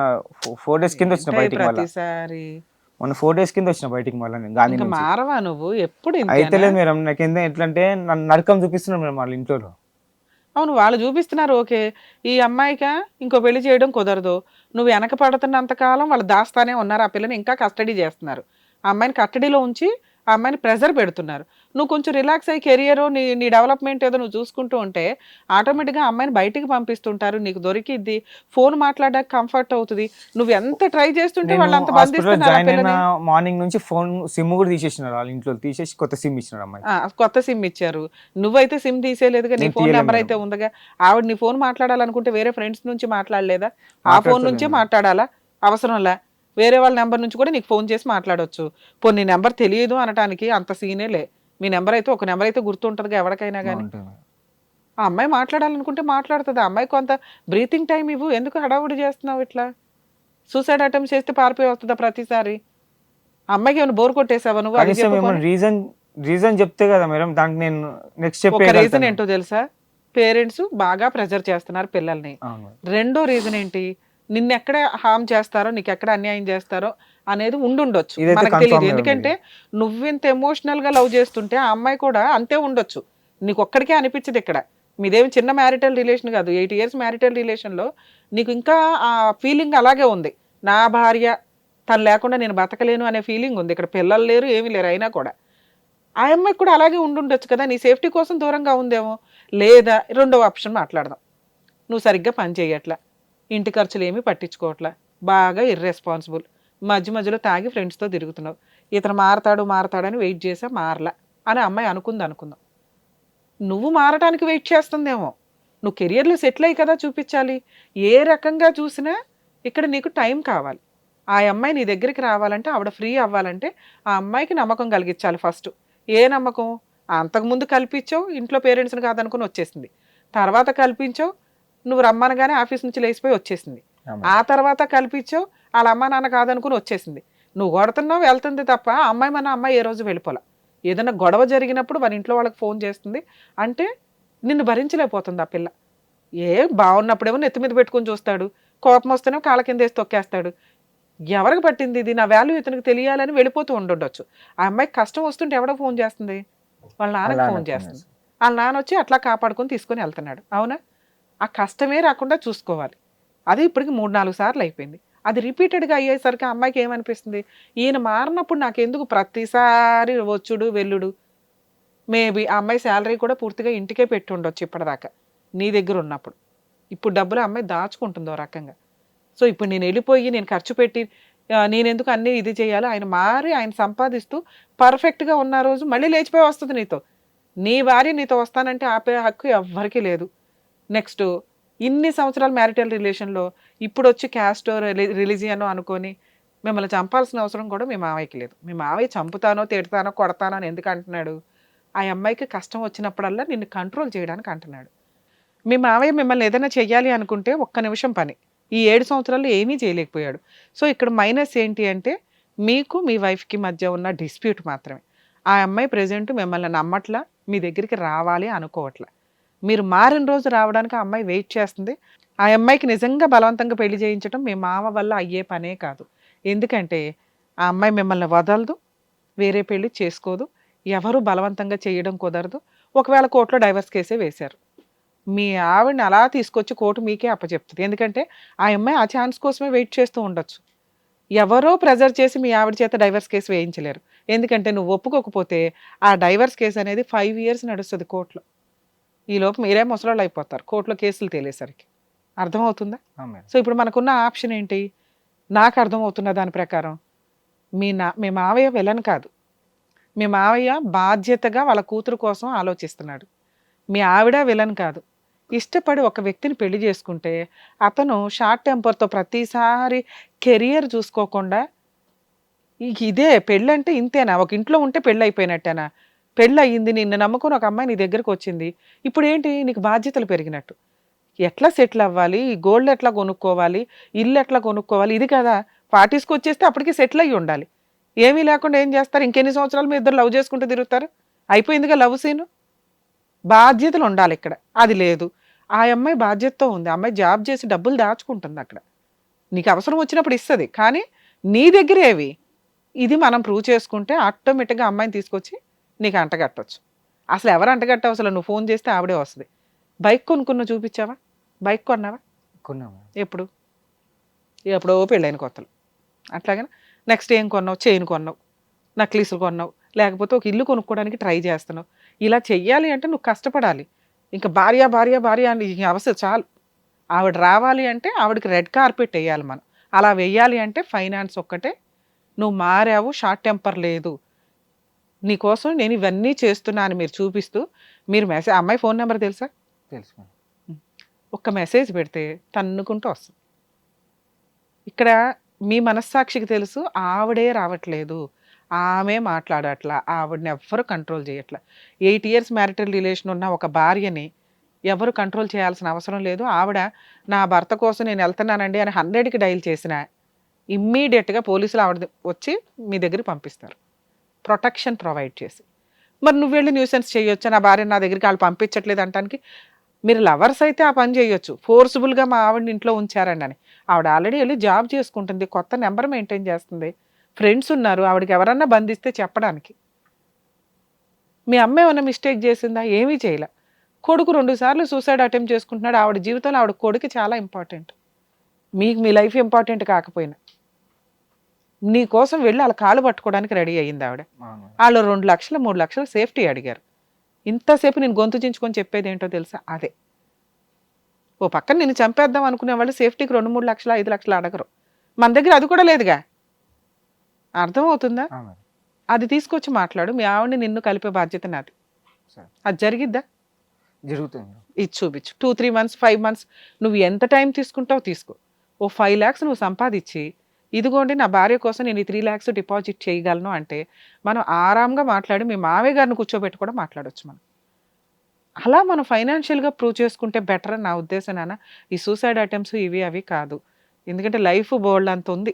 ఫోర్ డేస్ కింద వచ్చిన బయటికి ప్రతిసారి. మొన్న ఫోర్ డేస్ కింద వచ్చిన బయటికి మళ్ళీ నేను గాంధీ ఇంకా నుంచి. మారవా నువ్వు? ఎప్పుడు అయితే? లేదు మేడం నాకు ఏంటంటే ఎట్లా అంటే నన్ను నరకం చూపిస్తున్నారు మేడం వాళ్ళ ఇంట్లో అవును వాళ్ళు చూపిస్తున్నారు ఓకే. ఈ అమ్మాయిక? ఇంకో పెళ్ళి చేయడం కుదరదు. నువ్వు వెనక పడుతున్నంత కాలం వాళ్ళు దాస్తానే ఉన్నారు ఆ పిల్లని ఇంకా కస్టడీ చేస్తున్నారు. ఆ అమ్మాయిని కస్టడీలో ఉంచి ఆ అమ్మాయిని ప్రెజర్ పెడుతున్నారు. నువ్వు కొంచెం రిలాక్స్ అయ్యి కెరియర్ నీ నీ డెవలప్మెంట్ ఏదో నువ్వు చూసుకుంటూ ఉంటే ఆటోమేటిక్గా అమ్మాయిని బయటికి పంపిస్తుంటారు. నీకు దొరికిద్ది. ఫోన్ మాట్లాడడానికి కంఫర్ట్ అవుతుంది. నువ్వు ఎంత ట్రై చేస్తుంటే వాళ్ళు అంత బంధిస్తున్నారు మార్నింగ్ నుంచి ఫోన్ సిమ్ కూడా తీసేసినారు వాళ్ళ ఇంట్లో. తీసేసి కొత్త సిమ్ ఇచ్చినారు అమ్మాయి. కొత్త సిమ్ ఇచ్చారు. నువ్వైతే సిమ్ తీసేయలేదుగా నీ ఫోన్ నెంబర్. అయితే ఉందిగా. ఆవిడ నీ ఫోన్ మాట్లాడాలనుకుంటే వేరే ఫ్రెండ్స్ నుంచి మాట్లాడలేదా? ఆ ఫోన్ నుంచే. మాట్లాడాలా? అవసరంలా వేరే వాళ్ళ నెంబర్ నుంచి కూడా నీకు ఫోన్ చేసి మాట్లాడొచ్చు. పోనీ నెంబర్ తెలియదు అనటానికి అంత సీనే లే. మీ నెంబర్ అయితే ఒక నెంబర్ అయితే గుర్తుంటుంది ఎవరికైనా కానీ. ఆ అమ్మాయి మాట్లాడాలనుకుంటే మాట్లాడుతుంది. ఆ అమ్మాయి కొంత బ్రీతింగ్ టైం ఇవ్వు. ఎందుకు హడావుడి చేస్తున్నావు ఇట్లా? సూసైడ్ అటెంప్ట్ చేస్తే పారిపోయి వస్తుందా ప్రతిసారి? అమ్మాయికి ఏమైనా బోర్ కొట్టేసావా నువ్వు? రీజన్ రీజన్ చెప్తే కదా మేడం దానికి నేను నెక్స్ట్ చెప్పే రీజన్ ఏంటో తెలుసా? పేరెంట్స్ బాగా ప్రెజర్ చేస్తున్నారు పిల్లల్ని. రెండో రీజన్ ఏంటి? నిన్ను ఎక్కడ హామ్ చేస్తారో నీకు ఎక్కడ అన్యాయం చేస్తారో అనేది ఉండుండొచ్చు. మనకు తెలియదు ఎందుకంటే నువ్వెంత ఎమోషనల్గా లవ్ చేస్తుంటే ఆ అమ్మాయి కూడా అంతే ఉండొచ్చు. నీకు ఒక్కడికే అనిపించదు ఇక్కడ. మీదేమి చిన్న మ్యారిటల్ రిలేషన్ కాదు. ఎయిట్ ఇయర్స్ మ్యారిటల్ రిలేషన్లో నీకు ఇంకా ఆ ఫీలింగ్ అలాగే ఉంది. నా భార్య తను లేకుండా నేను బతకలేను అనే ఫీలింగ్ ఉంది. ఇక్కడ పిల్లలు లేరు ఏమీ లేరు అయినా కూడా. ఆ అమ్మాయికి కూడా అలాగే ఉండుండొచ్చు కదా? నీ సేఫ్టీ కోసం దూరంగా ఉందేమో? లేదా? రెండో ఆప్షన్ మాట్లాడదాం. నువ్వు సరిగ్గా పని చేయట్లా. ఇంటి ఖర్చులు ఏమీ పట్టించుకోవట్లా. బాగా ఇర్రెస్పాన్సిబుల్ మధ్య మధ్యలో తాగి ఫ్రెండ్స్తో తిరుగుతున్నావు. ఇతను మారతాడు మారతాడని వెయిట్ చేసా మారలా అని అమ్మాయి అనుకుంది అనుకుందాం. నువ్వు మారటానికి వెయిట్ చేస్తుందేమో. నువ్వు కెరియర్లో సెటిల్ అయ్యి కదా చూపించాలి. ఏ రకంగా చూసినా ఇక్కడ నీకు టైం కావాలి. ఆ అమ్మాయి నీ దగ్గరికి రావాలంటే ఆవిడ ఫ్రీ అవ్వాలంటే ఆ అమ్మాయికి నమ్మకం కలిగించాలి ఫస్ట్ ఏ నమ్మకం? అంతకుముందు కల్పించావు ఇంట్లో పేరెంట్స్ని కాదనుకుని వచ్చేసింది. తర్వాత కల్పించావు నువ్వు రమ్మనగానే ఆఫీస్ నుంచి లేచిపోయి వచ్చేసింది. ఆ తర్వాత కల్పించావు వాళ్ళ అమ్మ నాన్న కాదనుకుని వచ్చేసింది. నువ్వు కొడుతున్నావు వెళ్తుంది తప్ప ఆ అమ్మాయి మన అమ్మాయి ఏ రోజు వెళ్ళిపోలే. ఏదైనా గొడవ జరిగినప్పుడు మన ఇంట్లో వాళ్ళకి ఫోన్ చేస్తుంది. అంటే నిన్ను భరించలేకపోతుంది ఆ పిల్ల. ఏ బాగున్నప్పుడేమో నెత్తి మీద పెట్టుకొని చూస్తాడు. కోపం వస్తేనే కాళ్ళ కింద వేసి తొక్కేస్తాడు. ఎవరికి పట్టింది ఇది? నా వాల్యూ ఇతనికి తెలియాలని వెళ్ళిపోతూ ఉండుండొచ్చు. ఆ అమ్మాయికి కష్టం వస్తుంటే ఎవడో ఫోన్ చేస్తుంది? వాళ్ళ నాన్నకి ఫోన్. చేస్తుంది. వాళ్ళ నాన్న వచ్చి అట్లా కాపాడుకొని తీసుకొని వెళ్తున్నాడు. అవునా? ఆ కష్టమే రాకుండా చూసుకోవాలి. అది ఇప్పటికి మూడు నాలుగు సార్లు అయిపోయింది. అది రిపీటెడ్గా అయ్యేసరికి ఆ అమ్మాయికి ఏమనిపిస్తుంది? ఈయన మారినప్పుడు నాకు ఎందుకు ప్రతిసారి వచ్చుడు వెళ్ళుడు? మేబీ ఆ అమ్మాయి శాలరీ కూడా పూర్తిగా ఇంటికే పెట్టి ఉండొచ్చు ఇప్పటిదాకా నీ దగ్గర ఉన్నప్పుడు. ఇప్పుడు డబ్బులు అమ్మాయి దాచుకుంటుందో రకంగా. సో ఇప్పుడు నేను వెళ్ళిపోయి నేను ఖర్చు పెట్టి నేను ఎందుకు అన్నీ ఇది చేయాలి? ఆయన మారి ఆయన సంపాదిస్తూ పర్ఫెక్ట్గా ఉన్న రోజు మళ్ళీ లేచిపోయి వస్తుంది నీతో. నీ భార్య నీతో వస్తానంటే ఆపే హక్కు ఎవ్వరికీ లేదు. నెక్స్ట్ ఇన్ని సంవత్సరాలు మ్యారిటల్ రిలేషన్లో ఇప్పుడు వచ్చి క్యాస్ట్ రిలీజియన్ అనుకొని మిమ్మల్ని చంపాల్సిన అవసరం కూడా మీ మావయ్యకి లేదు. మీ మావయ్య చంపుతానో తిడతానో కొడతానో అని ఎందుకు అంటున్నాడు? ఆ అమ్మాయికి కష్టం వచ్చినప్పుడల్లా నిన్ను కంట్రోల్ చేయడానికి అంటున్నాడు. మీ మావయ్య మిమ్మల్ని ఏదైనా చేయాలి అనుకుంటే ఒక్క నిమిషం పని. ఈ ఏడు సంవత్సరాల్లో ఏమీ చేయలేకపోయాడు. సో ఇక్కడ మైనస్ ఏంటి అంటే మీకు మీ వైఫ్కి మధ్య ఉన్న డిస్ప్యూట్ మాత్రమే. ఆ అమ్మాయి ప్రజెంట్ మిమ్మల్ని నమ్మట్లా మీ దగ్గరికి రావాలి అనుకోవట్లా. మీరు మారిన రోజు రావడానికి ఆ అమ్మాయి వెయిట్ చేస్తుంది. ఆ అమ్మాయికి నిజంగా బలవంతంగా పెళ్ళి చేయించడం మీ మామ వల్ల అయ్యే పనే కాదు. ఎందుకంటే ఆ అమ్మాయి మిమ్మల్ని వదలదు వేరే పెళ్ళి చేసుకోదు ఎవరు బలవంతంగా చేయడం కుదరదు. ఒకవేళ కోర్టులో డైవర్స్ కేసే వేశారు. మీ ఆవిడని అలా తీసుకొచ్చి కోర్టు మీకే అప్పచెప్తుంది ఎందుకంటే ఆ అమ్మాయి ఆ ఛాన్స్ కోసమే వెయిట్ చేస్తూ ఉండొచ్చు. ఎవరో ప్రెజర్ చేసి మీ ఆవిడ చేత డైవర్స్ కేసు వేయించలేరు. ఎందుకంటే నువ్వు ఒప్పుకోకపోతే ఆ డైవర్స్ కేసు అనేది ఫైవ్ ఇయర్స్ నడుస్తుంది కోర్టులో. ఈలోపు మీరే ముసలాళ్ళు అయిపోతారు. కోర్టులో కేసులు తేలేసరికి. అర్థమవుతుందా. సో ఇప్పుడు మనకున్న ఆప్షన్ ఏంటి? నాకు అర్థమవుతున్న దాని ప్రకారం మీ నా మీ మావయ్య వెళ్ళను కాదు. మీ మావయ్య బాధ్యతగా వాళ్ళ కూతురు కోసం ఆలోచిస్తున్నాడు. మీ ఆవిడ విలన్ కాదు. ఇష్టపడి ఒక వ్యక్తిని పెళ్ళి చేసుకుంటే అతను షార్ట్ టెంపర్తో ప్రతిసారి కెరియర్ చూసుకోకుండా ఇదే పెళ్ళి అంటే ఇంతేనా? ఒక ఇంట్లో ఉంటే పెళ్ళి అయిపోయినట్టేనా పెళ్ళి అయ్యింది నిన్ను ఒక అమ్మాయి నీ దగ్గరకు వచ్చింది. ఇప్పుడు ఏంటి నీకు బాధ్యతలు పెరిగినట్టు. ఎట్లా సెటిల్ అవ్వాలి? ఈ గోల్డ్ ఎట్లా కొనుక్కోవాలి? ఇల్లు ఎట్లా కొనుక్కోవాలి? ఇది కదా. పార్టీస్కి వచ్చేస్తే అప్పటికి సెటిల్ అయ్యి ఉండాలి. ఏమీ లేకుండా ఏం చేస్తారు? ఇంకెన్ని సంవత్సరాలు మీ ఇద్దరు లవ్ చేసుకుంటూ తిరుగుతారు? అయిపోయిందిగా లవ్ సీను? బాధ్యతలు ఉండాలి ఇక్కడ. అది లేదు. ఆ అమ్మాయి బాధ్యతతో ఉంది. ఆ అమ్మాయి జాబ్ చేసి డబ్బులు దాచుకుంటుంది అక్కడ. నీకు అవసరం వచ్చినప్పుడు ఇస్తుంది. కానీ నీ దగ్గరేవి. ఇది మనం ప్రూవ్ చేసుకుంటే ఆటోమేటిక్గా అమ్మాయిని తీసుకొచ్చి నీకు అంటగట్టవచ్చు అసలు ఎవరు అంటగట్టావు అసలు నువ్వు ఫోన్ చేస్తే ఆవిడే వస్తుంది. బైక్ కొనుక్కున్న చూపించావా? బైక్ కొన్నావా? కొన్నాం మేడం. ఎప్పుడు? ఎప్పుడో పెళ్ళైన కొత్తలు. అట్లాగే నెక్స్ట్ ఏం కొన్నావు? చైన్ కొన్నావు. నక్లీసులు కొన్నావు. లేకపోతే ఒక ఇల్లు కొనుక్కోవడానికి ట్రై చేస్తున్నావు. ఇలా చెయ్యాలి అంటే నువ్వు కష్టపడాలి. ఇంకా భార్య భార్య భార్య అని అవసరం చాలు. ఆవిడ రావాలి అంటే ఆవిడకి రెడ్ కార్పెట్ వేయాలి మనం. అలా వెయ్యాలి అంటే ఫైనాన్స్ ఒక్కటే. నువ్వు మారావు షార్ట్ టెంపర్ లేదు. నీకోసం నేను ఇవన్నీ చేస్తున్నా అని మీరు చూపిస్తూ మీరు మెసేజ్ అమ్మాయి ఫోన్ నెంబర్ తెలుసా? తెలుసు. ఒక్క మెసేజ్ పెడితే తన్నుకుంటూ వస్తుంది. ఇక్కడ మీ మనస్సాక్షికి తెలుసు ఆవిడే రావట్లేదు. ఆమె మాట్లాడట్లా ఆవిడని ఎవ్వరు కంట్రోల్ చేయట్లా. ఎయిట్ ఇయర్స్ మ్యారిటల్ రిలేషన్ ఉన్న ఒక భార్యని ఎవరు కంట్రోల్ చేయాల్సిన అవసరం లేదు. ఆవిడ నా భర్త కోసం నేను వెళ్తున్నానండి అని హండ్రెడ్కి డైల్ చేసిన ఇమ్మీడియట్గా పోలీసులు ఆవిడ వచ్చి మీ దగ్గరికి పంపిస్తారు. ప్రొటెక్షన్ ప్రొవైడ్ చేసి. మరి నువ్వు వెళ్ళి న్యూసెన్స్ చేయొచ్చు నా భార్య నా దగ్గరికి వాళ్ళు పంపించట్లేదు అంటానికి మీరు లవర్స్ అయితే ఆ పని చేయొచ్చు. ఫోర్సుబుల్గా మా ఆవిడని ఇంట్లో ఉంచారండి అని. ఆవిడ ఆల్రెడీ వెళ్ళి జాబ్ చేసుకుంటుంది కొత్త నెంబర్ మెయింటైన్ చేస్తుంది. ఫ్రెండ్స్ ఉన్నారు ఆవిడకి ఎవరన్నా బంధిస్తే చెప్పడానికి. మీ అమ్మ ఏమైనా మిస్టేక్ చేసిందా? ఏమీ చేయలే. కొడుకు రెండు సార్లు సూసైడ్ అటెంప్ట్ చేసుకుంటున్నాడు ఆవిడ జీవితంలో ఆవిడ కొడుకు చాలా ఇంపార్టెంట్ మీకు మీ లైఫ్ ఇంపార్టెంట్ కాకపోయినా. నీ కోసం వెళ్ళి వాళ్ళ కాలు పట్టుకోవడానికి రెడీ అయ్యింది ఆవిడ. వాళ్ళు రెండు లక్షలు మూడు లక్షలు సేఫ్టీ అడిగారు. ఇంతసేపు నేను గొంతు చించుకొని చెప్పేది ఏంటో తెలుసా? అదే. ఓ పక్కన నేను చంపేద్దాం అనుకునే వాళ్ళు సేఫ్టీకి రెండు మూడు లక్షలు ఐదు లక్షలు అడగరు. మన దగ్గర అది కూడా లేదుగా. అర్థమవుతుందా. అది తీసుకొచ్చి మాట్లాడు. మీ ఆవిడని నిన్ను కలిపే బాధ్యత నాది. అది జరిగిద్దా? జరుగుతుంది. ఇది చూపించు two three months five months నువ్వు ఎంత టైం తీసుకుంటావు తీసుకో. ఓ ఫైవ్ ల్యాక్స్ నువ్వు సంపాదించి ఇదిగోండి నా భార్య కోసం నేను ఈ త్రీ ల్యాక్స్ డిపాజిట్ చేయగలను అంటే మనం ఆరాంగా మాట్లాడి మీ మావయ్య గారిని కూర్చోబెట్టి కూడా మాట్లాడవచ్చు మనం. అలా మనం ఫైనాన్షియల్గా ప్రూవ్ చేసుకుంటే బెటర్ అని నా ఉద్దేశం నాన్న. ఈ సూసైడ్ అటెంప్ట్స్ ఇవి అవి కాదు. ఎందుకంటే లైఫ్ బోల్డ్ అంత ఉంది.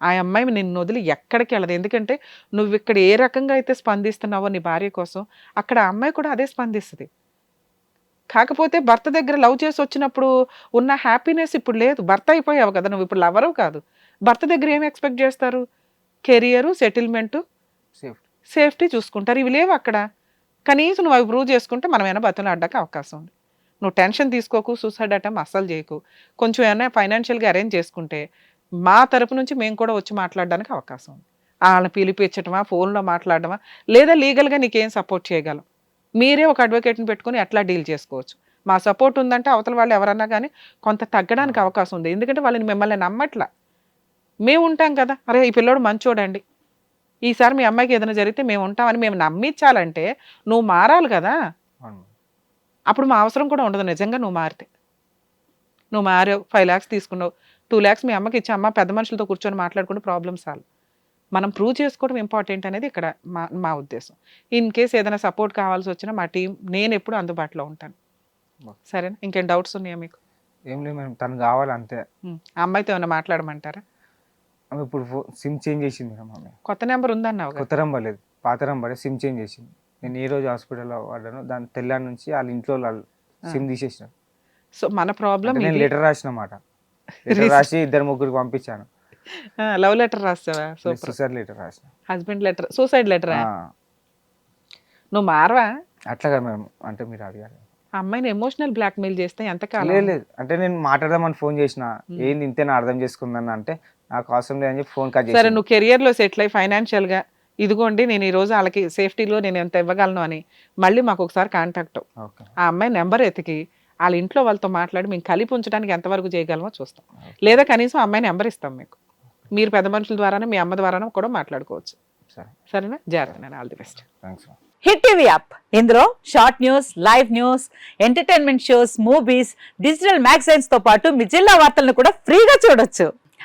ఆ అమ్మాయి నిన్ను వదిలి ఎక్కడికి వెళ్ళదు. ఎందుకంటే నువ్వు ఇక్కడ ఏ రకంగా అయితే స్పందిస్తున్నావో నీ భార్య కోసం అక్కడ ఆ అమ్మాయి కూడా అదే స్పందిస్తుంది. కాకపోతే భర్త దగ్గర లవ్ చేసి వచ్చినప్పుడు ఉన్న హ్యాపీనెస్ ఇప్పుడు లేదు. భర్త అయిపోయావు కదా నువ్వు. ఇప్పుడు లవరు కాదు. భర్త దగ్గర ఏం ఎక్స్పెక్ట్ చేస్తారు? Career settlement? సేఫ్టీ. సేఫ్టీ చూసుకుంటారు. ఇవి లేవు అక్కడ. కనీసం నువ్వు అవి ప్రూవ్ చేసుకుంటే మనం ఏమైనా బతులు ఆడడానికి అవకాశం ఉంది. నువ్వు టెన్షన్ తీసుకోకు సూసైడ్ అటెంప్ అస్సలు చేయకు. కొంచెం ఏమైనా ఫైనాన్షియల్గా అరేంజ్ చేసుకుంటే మా తరపు నుంచి మేము కూడా వచ్చి మాట్లాడడానికి అవకాశం ఉంది. వాళ్ళని పిలిపించటమా ఫోన్లో మాట్లాడటమా లేదా లీగల్గా నీకేం సపోర్ట్ చేయగలం? మీరే ఒక అడ్వకేట్ని పెట్టుకుని ఎట్లా డీల్ చేసుకోవచ్చు? మా సపోర్ట్ ఉందంటే అవతల వాళ్ళు ఎవరన్నా కానీ కొంత తగ్గడానికి అవకాశం ఉంది. ఎందుకంటే వాళ్ళని మిమ్మల్ని నమ్మట్లా. మేము ఉంటాం కదా. అరే ఈ పిల్లోడు మంచోడండి. ఈసారి మీ అమ్మాయికి ఏదైనా జరిగితే మేము ఉంటామని మేము నమ్మించాలంటే నువ్వు మారాలి కదా. అప్పుడు మా అవసరం కూడా ఉండదు. నిజంగా నువ్వు మారితే. నువ్వు మారావు. ఫైవ్ ల్యాక్స్ తీసుకున్నావు. టూ ల్యాక్స్ మీ అమ్మకి ఇచ్చి అమ్మ పెద్ద మనుషులతో కూర్చొని మాట్లాడుకుంటే ప్రాబ్లమ్ సాల్వ్. మనం ప్రూవ్ చేసుకోవడం ఇంపార్టెంట్ అనేది ఇక్కడ మా మా ఉద్దేశం. ఇన్ కేస్ ఏదైనా సపోర్ట్ కావాల్సి వచ్చినా మా టీం నేను ఎప్పుడు అందుబాటులో ఉంటాను. సరేనా? ఇంకేం డౌట్స్ ఉన్నాయా మీకు? ఏం లేదు మేడం. తను కావాలి అంతే. అమ్మాయితో ఏమైనా మాట్లాడమంటారా? ఆమె ఇప్పుడు సిమ్ చేంజ్ చేసింది మేడం ఆమె కొత్త నెంబర్ ఉందన్నావు కదా. కొత్త నంబర్ లేదు. పాత నంబర్ సిమ్ చేంజ్ చేసింది. నేను ఏ రోజు హాస్పిటల్లో పడ్డాను దాని తెల్లారి నుంచి వాళ్ళ ఇంట్లో వాళ్ళు సిమ్ తీసేసిన సో మన ప్రాబ్లం నేను లెటర్ రాసిన మాట. లెటర్. రాసి ఇద్దరు ముగ్గురికి పంపించాను. లవ్ లెటర్ రాస్తావా సూపర్ సూసైడ్ లెటర్ రాసిన. హస్బెండ్ లెటర్ సూసైడ్ లెటర్ ఆ, నువ్వు మారవా? అట్లా కదా మేడం. అంటే మీరు అడిగారు ఆ అమ్మాయిని ఎమోషనల్ బ్లాక్మెయిల్ చేస్తే ఎంత లేదు కాలం లేదు. అంటే నేను మాట్లాడదామని ఫోన్ చేసిన. ఏంది ఇంతేనా అర్థం చేసుకుందని అంటే నాకు అవసరం లేదని చెప్పి ఫోన్ కట్ సరే చేసి నువ్వు కెరియర్లో సెటిల్ అయ్యి ఫైనాన్షియల్గా ఇదిగోండి నేను ఈ రోజు వాళ్ళకి సేఫ్టీలో నేను ఎంత ఇవ్వగలను అని మళ్ళీ మాకు ఒకసారి కాంటాక్ట్ ఓకే. ఆ అమ్మాయి నెంబర్ ఎతికి వాళ్ళ ఇంట్లో వాళ్ళతో మాట్లాడి మేము కలిపి ఉంచడానికి ఎంతవరకు చేయగలమో చూస్తాం. లేదా కనీసం అమ్మాయి నెంబర్ ఇస్తాం మీకు. మీరు పెద్ద మనుషుల ద్వారానే మీ అమ్మ ద్వారానే కూడా మాట్లాడుకోవచ్చు. సరే. సరేనా? జాగ్రత్త నేను all the best thanks hit TV app. ఇందులో short news live news entertainment shows movies digital మ్యాగజైన్స్తో పాటు మీ జిల్లా వార్తలను కూడా ఫ్రీగా చూడొచ్చు.